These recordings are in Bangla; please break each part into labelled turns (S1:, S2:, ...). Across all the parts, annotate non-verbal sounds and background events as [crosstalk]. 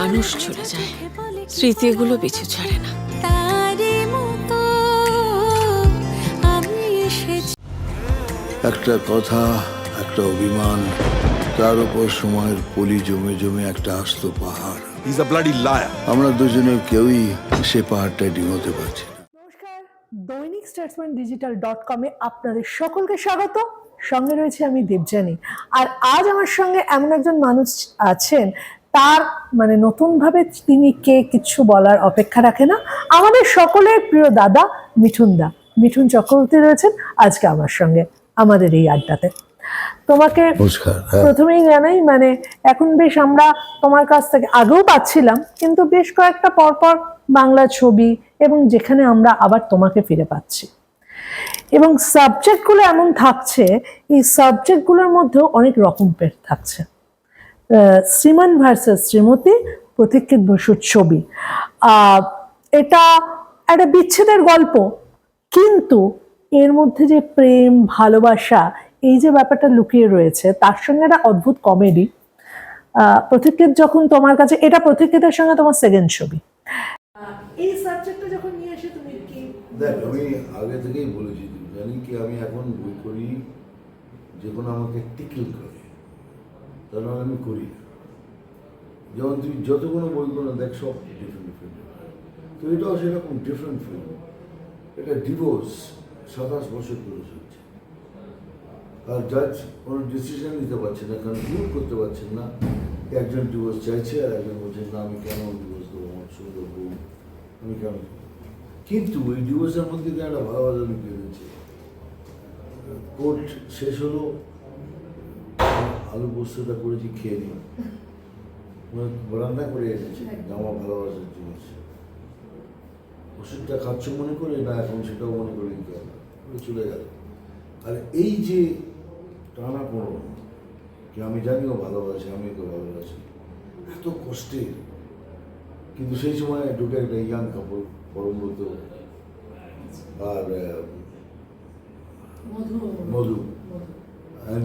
S1: মানুষ চলে যায় স্মৃতিগুলো পিছু ছাড়ে না।
S2: তারি মতো আমি এসেছি
S3: একটা কথা একটা অভিমান তার উপর সময়ের পলি জমে জমে একটা আস্ত পাহাড়।
S4: He's a bloody liar.
S3: আমরা দুজনে কেউই সে পাহাড়টা ডিঙোতে পারছি
S5: নমস্কার দৈনিক স্টেটসম্যান ডিজিটাল ডট কমে আপনাদের সকলকে স্বাগত। সঙ্গে রয়েছে আমি দেবজানী আর আজ আমার সঙ্গে এমন একজন মানুষ আছেন তার মানে নতুনভাবে তিনি কে কিছু বলার অপেক্ষা রাখে না। আমাদের সকলের প্রিয় দাদা মিঠুন দা মিঠুন চক্রবর্তী রয়েছেন আজকে আমার সঙ্গে আমাদের এই আড্ডাতে। তোমাকে
S3: হ্যাঁ।
S5: প্রথমেই জানাই মানে এখন বেশ আমরা তোমার কাছ থেকে আগেও পাচ্ছিলাম কিন্তু বেশ কয়েকটা পরপর বাংলা ছবি এবং যেখানে আমরা আবার তোমাকে ফিরে পাচ্ছি। এবং সাবজেক্টগুলো এমন থাকছে এই সাবজেক্টগুলোর মধ্যেও অনেক রকম পের থাকছে। শ্রীমান ভার্সেস শ্রীমতী প্রতীক্ষিত বসুর ছবি। এটা একটা বিচ্ছেদের গল্প, কিন্তু এর মধ্যে যে প্রেম, ভালোবাসা, এই যে ব্যাপারটা লুকিয়ে রয়েছে, তার সঙ্গে একটা অদ্ভুত কমেডি প্রতীক্ষিত যখন তোমার কাছে, এটা প্রতীক্ষিতের সঙ্গে তোমার সেকেন্ড ছবি। এই সাবজেক্টটা যখন নিয়ে এসে, তুমি কি
S3: দেখ, আমি আগে থেকেই বলেছি, জানি কি আমি এখন বই করি যে কোনো আমাকে টিকল করে। মানে আমি করি না। যেমন তুই যত কোনো বই কোনো দেখ সব ডিফারেন্ট ডিফারেন্ট তো এটাও সেরকম ডিফারেন্ট ফিল্ম এটা ডিভোর্স সাতাশ বছর করে চলছে আর জাজ কোনো ডিসিশন নিতে পারছে না প্রুভ করতে পারছেন না। একজন ডিভোর্স চাইছে আর একজন বলছেন না, আমি কেন ডিভোর্স দেবো? আমার সুন্দর বউ, আমি কেন কিন্তু ওই ডিভোর্সের মধ্যে তো একটা ভালোবাসা লুকিয়ে রয়েছে কোর্ট শেষ হলো আলু পোস্তটা করেছি খেয়ে নিই রান্না করে এনেছে জামা ভালোবাসার জিনিস। ওষুধটা খাচ্ছ মনে করে না এখন সেটাও মনে করে দিতে হবে? চলে গেল। আর এই যে টানা পড়ো কি আমি জানিও ভালোবাসি আমি তো ভালোবাসি এত কষ্টে। কিন্তু সেই সময় ঢুকে একটা ইয়াং কাপড় পরমব্রত আর মধু। মধু। আইন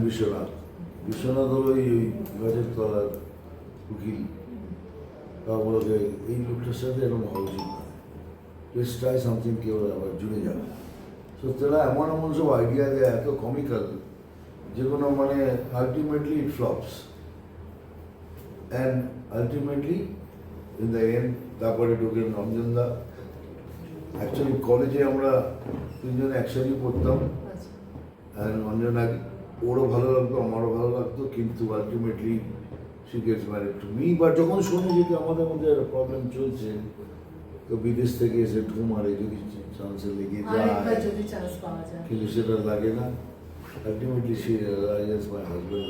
S3: বিশ্বনাথ হলো এই ওই গাছের তলার উকিল তা বলো এই লোকটার সাথে এরকম হওয়া উচিত না। লেটস ট্রাই সামথিং কেউ আবার জুড়ে যাবে তো তারা এমন এমন সব আইডিয়া দেয় এত কমিক্যাল যে কোনো মানে ultimately it flops and ultimately in the end তারপরে ঢুকেন রঞ্জনদা অ্যাকচুয়ালি কলেজে আমরা তিনজন একসাথেই পড়তাম। অ্যান্ড অঞ্জনা ওরও ভালো লাগতো আমারও ভালো লাগতো কিন্তু ultimately she gets married to me but যখন শুনি যে আমাদের মধ্যে একটা প্রবলেম চলছে তো বিদেশ থেকে এসে ঢু মারে যদি চান্সে লেগে যায় কিন্তু সেটা লাগে না। আলটিমেটলি মাই হাজব্যান্ড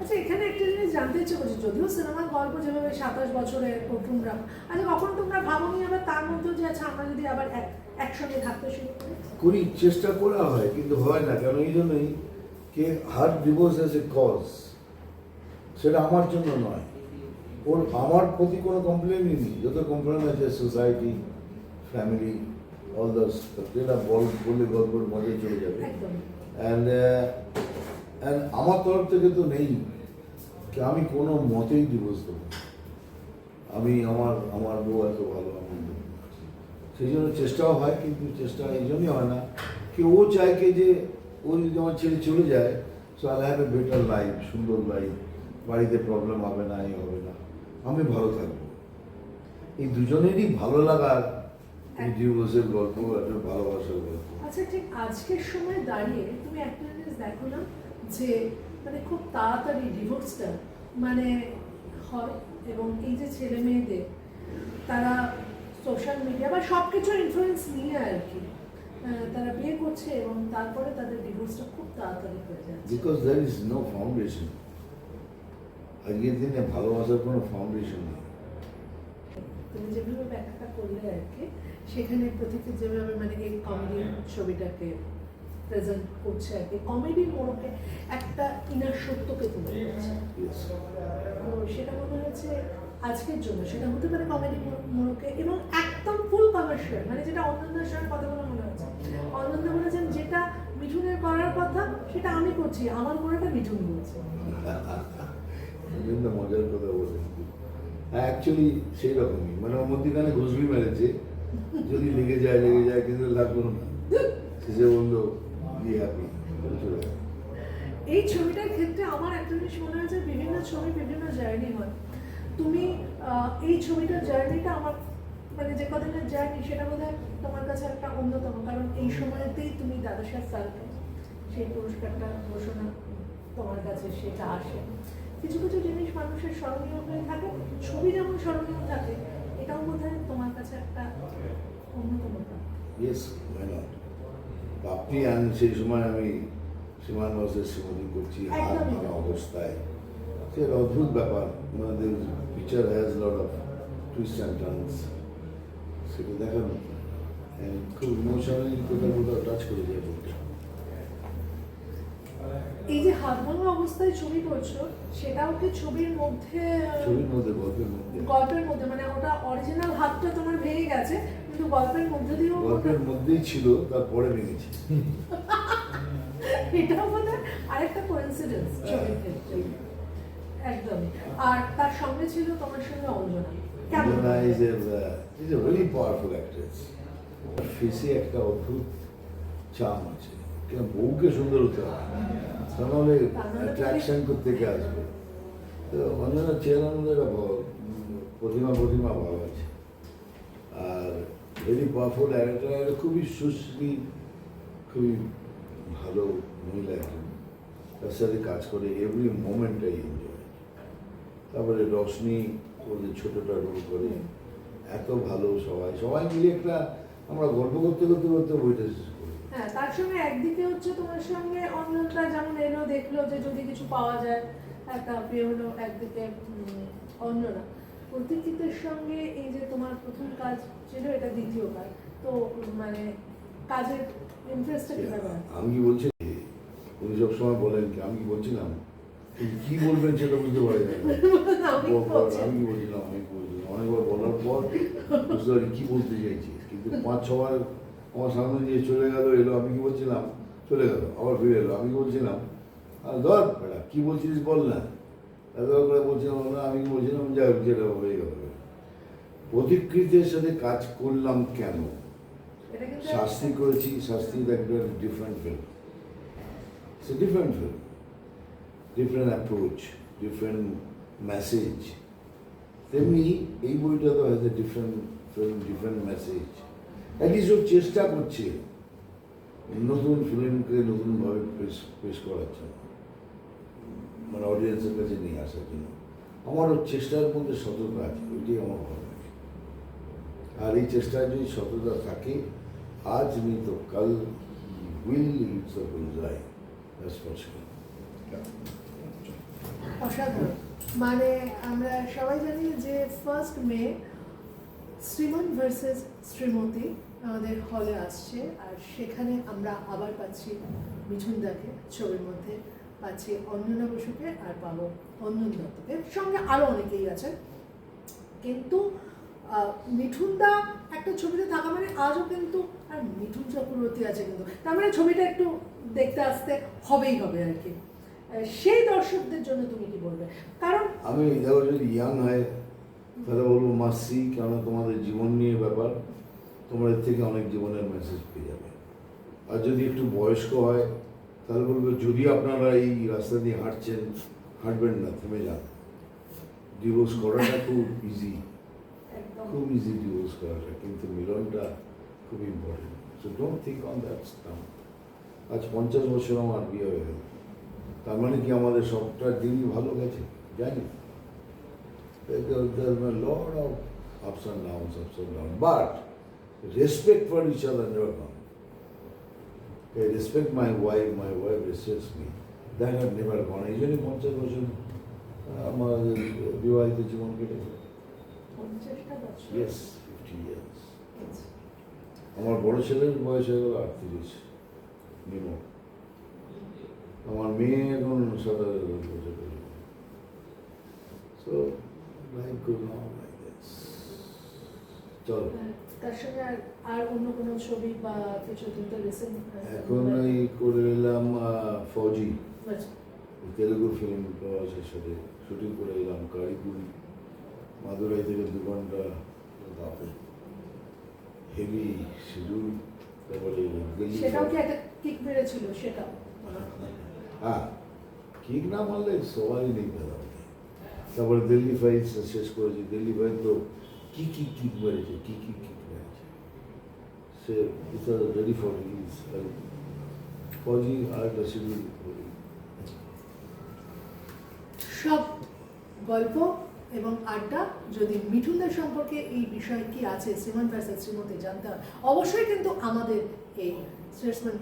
S5: আচ্ছা এখানে একটা জিনিস জানতে ইচ্ছে করছি যদিও সিনেমার গল্প যেভাবে সাতাশ বছরের কুটুমরা আচ্ছা কখন তোমরা ভাবনি আবার তার মধ্যেও যে আচ্ছা আমরা যদি আবার একসঙ্গে থাকতে শুরু করি?
S3: করি চেষ্টা করা হয় কিন্তু হয় না কেন? এই জন্যই কে her divorce as a cause সেটা আমার জন্য নয়। ওর আমার প্রতি কোনো কমপ্লেনই নেই। যত কমপ্লেন আছে সোসাইটি ফ্যামিলি অল দাস যেটা বল বললে গল্পের মজা চলে যাবে। অ্যান্ড অ্যান্ড আমার তরফ থেকে তো নেই। আমি কোনো মতেই ডিভোর্স দেবো আমি আমার আমার বউ এত ভালো আমি দেবো না। সেই জন্য চেষ্টাও হয়, কিন্তু চেষ্টা এই জন্যই হয় না কি ও চায় কি যে ও যদি আমার ছেড়ে চলে যায় so I have a better life সুন্দর লাইফ বাড়িতে প্রবলেম হবে না, এই হবে না। আমি ভালো থাকব। এই দুজনেরই ভালো লাগার ডিভোর্সের গল্প, একটা ভালোবাসার গল্প।
S5: আচ্ছা ঠিক আজকের সময় দাঁড়িয়ে তুমি একটা জিনিস দেখো না, যে মানে খুব তাড়াতাড়ি ডিভোর্সটা মানে হয়, এবং এই যে ছেলে মেয়েদের, তারা সোশ্যাল মিডিয়া বা সব কিছুর ইনফ্লুয়েন্স নিয়ে আর কি তারা বিয়ে করছে এবং তারপরে তাদের ডিভোর্সটা খুব তাড়াতাড়ি হয়ে যাচ্ছে।
S3: Because there is no foundation আজকের দিনে ভালোবাসার কোনো ফাউন্ডেশন নেই।
S5: তুমি যেভাবে ব্যাখ্যাটা করলে আর কি সেখানে প্রতীকে যেভাবে মানে এই কমেডি ছবিটাকে প্রেজেন্ট করছে আর কি কমেডির মোড়কে একটা ইনার সত্যকে তুলে ধরছে। তো সেটা মনে হচ্ছে আজকের জন্য সেটা হতে পারে কমেডি মোড়কে এবং একদম ফুল কমার্শিয়াল মানে যেটা অনন্যার সঙ্গে কথা বলে মনে হচ্ছে। অনন্যা বলেছেন যেটা মিঠুনের করার কথা সেটা আমি করছি আমার মনেটা মিঠুন বলছে
S3: বিভিন্ন মজার কথা বলে হ্যাঁ অ্যাকচুয়ালি সেই রকমই মানে ওর মধ্যেখানে ঘুষবি মেরেছে। যদি লেগে যায় লেগে যায় কিন্তু লাগল না। শেষে বলল
S5: এই ছবিটার ক্ষেত্রে আমার একটা জিনিস মনে হয় যে বিভিন্ন ছবি বিভিন্ন জার্নি হয়। তুমি এই ছবিটার জার্নিটা আমার মানে যে কদিনের জার্নি সেটা বোধ তোমার কাছে একটা অন্যতম কারণ এই সময়তেই তুমি দাদাসাহেব ফালকে সেই পুরস্কারটা ঘোষণা তোমার কাছে সেটা আসে। কিছু কিছু জিনিস মানুষের স্মরণীয় হয়ে থাকে ছবি যেমন স্মরণীয় থাকে এটাও বোধ তোমার কাছে একটা অন্যতম
S3: ইয়েস আপনি আন সেই সময় আমি সীমান বসের শ্রীমতি করছি হাত ভাঙা অবস্থায়। একটা অদ্ভুত ব্যাপার। মানে picture has lot of twist and turns সেটা And খুব ইমোশনালি কোথাও কোথাও টাচ করে যায় বইটা
S5: এই যে হাত ভাঙা অবস্থায় ছবি করছ সেটাও কি ছবির মধ্যে
S3: ছবির মধ্যে গল্পের মধ্যে।
S5: গল্পের মধ্যে মানে ওটা অরিজিনাল হাতটা তোমার ভেঙে গেছে কিন্তু গল্পের মধ্যে দিয়েও
S3: গল্পের মধ্যেই ছিল তারপরে ভেঙেছি। [laughs]
S5: এটাও বোধ আরেকটা কোইন্সিডেন্স ছবির ক্ষেত্রে। একদমই। আর তার সঙ্গে ছিল তোমার সঙ্গে অঞ্জনা। কেমন?
S3: Anjana is a, uh, ফেসে একটা অদ্ভুত চাম আছে। কেন? বউকে সুন্দর হতে হবে অ্যাট্রাকশন করতে আসবে? তো অঞ্জনা চেহারার মধ্যে একটা প্রতিমা প্রতিমা ভাব আছে। আর ভেরি পাওয়ারফুল অ্যাক্টার খুবই সুশ্রী খুবই ভালো মহিলা একজন। তার সাথে কাজ করে এভরি মোমেন্টটাই এনজয় তারপরে রশনি ওদের ছোটটা রোল করে এত ভালো সবাই। সবাই মিলে একটা আমরা গল্প করতে করতে করতে বইটা শেষ করি।
S5: হ্যাঁ তার সঙ্গে একদিকে হচ্ছে তোমার সঙ্গে অঞ্জনটা যেমন এলো দেখল যে যদি কিছু পাওয়া যায় একটা প্রিয় হলো একদিকে অঞ্জনা প্রতীক্ষিতের সঙ্গে এই যে তোমার প্রথম কাজ ছিল এটা দ্বিতীয় কাজ। তো মানে কাজের ইন্টারেস্টটা কীভাবে হয়?
S3: আমি কি বলছি উনি সবসময় বলেন কি আমি বলছিলাম কি বলবেন সেটা বুঝতে পারি না। [laughs]
S5: আমি
S3: বলছিলাম আমি বলছিলাম অনেকবার বলার পর বুঝতে পারি কি বলতে চাইছি। কিন্তু পাঁচ ছবার আমার সামনে দিয়ে চলে গেল এলো আমি কি বলছিলাম? চলে গেল আবার ফিরে এলো আমি কি বলছিলাম? ধর বেটা কি বলছিস বল না। এবার করে বলছিলাম না আমি কি বলছিলাম? যা যেটা হয়ে গেল। প্রতিকৃতের সাথে কাজ করলাম কেন? শাস্তি করেছি শাস্তি একটা different film it's different film different approach different message তেমনি এই বইটা তো has a different film different message at least ও চেষ্টা করছে নতুন ফিল্মকে নতুনভাবে পেশ পেশ করার জন্য মানে অডিয়েন্সের কাছে নিয়ে আসার জন্য। আমার ওর চেষ্টার মধ্যে সততা আছে, ওইটাই আমার ভালো লাগে আর এই চেষ্টায় যদি সততা থাকে, আজ নেই তো, কাল উইল অফ যায়
S5: অসাধারণ। মানে আমরা সবাই জানি যে first May Shriman versus Shrimati আমাদের হলে আসছে আর সেখানে আমরা আবার পাচ্ছি মিঠুন দাকে ছবির মধ্যে পাচ্ছি অঞ্জনা বসুকে আর পাবো অঞ্জন দত্তকে। সঙ্গে আরও অনেকেই আছেন কিন্তু আহ, মিঠুন দা একটা ছবিতে থাকা মানে আজও কিন্তু আর মিঠুন চক্রবর্তী আছে কিন্তু। তার মানে ছবিটা একটু দেখতে আসতে হবেই হবে আর কি। সেই দর্শকদের জন্য তুমি কি বলবে? কারণ
S3: আমি দেখো যদি ইয়াং হয় তাহলে বলব মাসি কেন তোমাদের জীবন নিয়ে ব্যাপার তোমরা এর থেকে অনেক জীবনের মেসেজ পেয়ে যাবে। আর যদি একটু বয়স্ক হয় তাহলে বলব যদি আপনারা এই রাস্তা দিয়ে হাঁটছেন হাঁটবেন না থেমে যান। ডিভোর্স করাটা খুব ইজি খুব ইজি ডিভোর্স করাটা কিন্তু মিলনটা খুব important so don't think on that আজ পঞ্চাশ বছর আমার বিয়ে হয়ে গেল। তার মানে কি আমাদের সবটা দিনই ভালো গেছে? জানি। Lot of ups and downs ups and down but respect for each other never come I respect my wife, my wife respects me. That had never gone. এই জন্যই পঞ্চাশ বছর আমার বিবাহিত জীবন কেটেছে।
S5: পঞ্চাশটা বছর?
S3: ইয়েস ফিফটি ইয়ার্স আমার বড় ছেলের বয়স হয়ে গেল আটত্রিশ নিমো আমার মেয়ে এখন সাতাশ বছর so life good now like this চলো।
S5: তার সঙ্গে আর অন্য কোনো ছবি বা কিছু কিন্তু রিসেন্ট
S3: এখন এই করে এলাম আহ, ফৌজি। তেলুগু ফিল্ম প্রভাসের সাথে শুটিং করে এলাম কারিপুরি মাদুরাই থেকে দু ঘণ্টা হেভি শিডিউল তারপরে
S5: সেটাও কি একটা কিক মেরেছিল সেটাও।
S3: হ্যাঁ ঠিক না মানলে সবাই নিতে হবে তারপরে দিল্লি ফাইল শেষ করেছি, দিল্লি ফাইল তো কি কি কিক মেরেছে, কি কি কিক মেরেছে। সে ইট ওয়াজ ফর রিলিজ ফৌজি আর
S5: সব গল্প এবং আড্ডা যদি মিঠুনদের সম্পর্কে এই বিষয় কি আছে শ্রীমান ভার্সাস শ্রীমতি জানতে হয় অবশ্যই কিন্তু আমাদের এই স্টেটসম্যান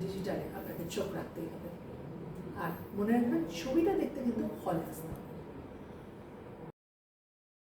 S5: ডিজিটালে আপনাকে চোখ রাখতেই হবে। আর মনে রাখবেন ছবিটা দেখতে কিন্তু হলে আসতে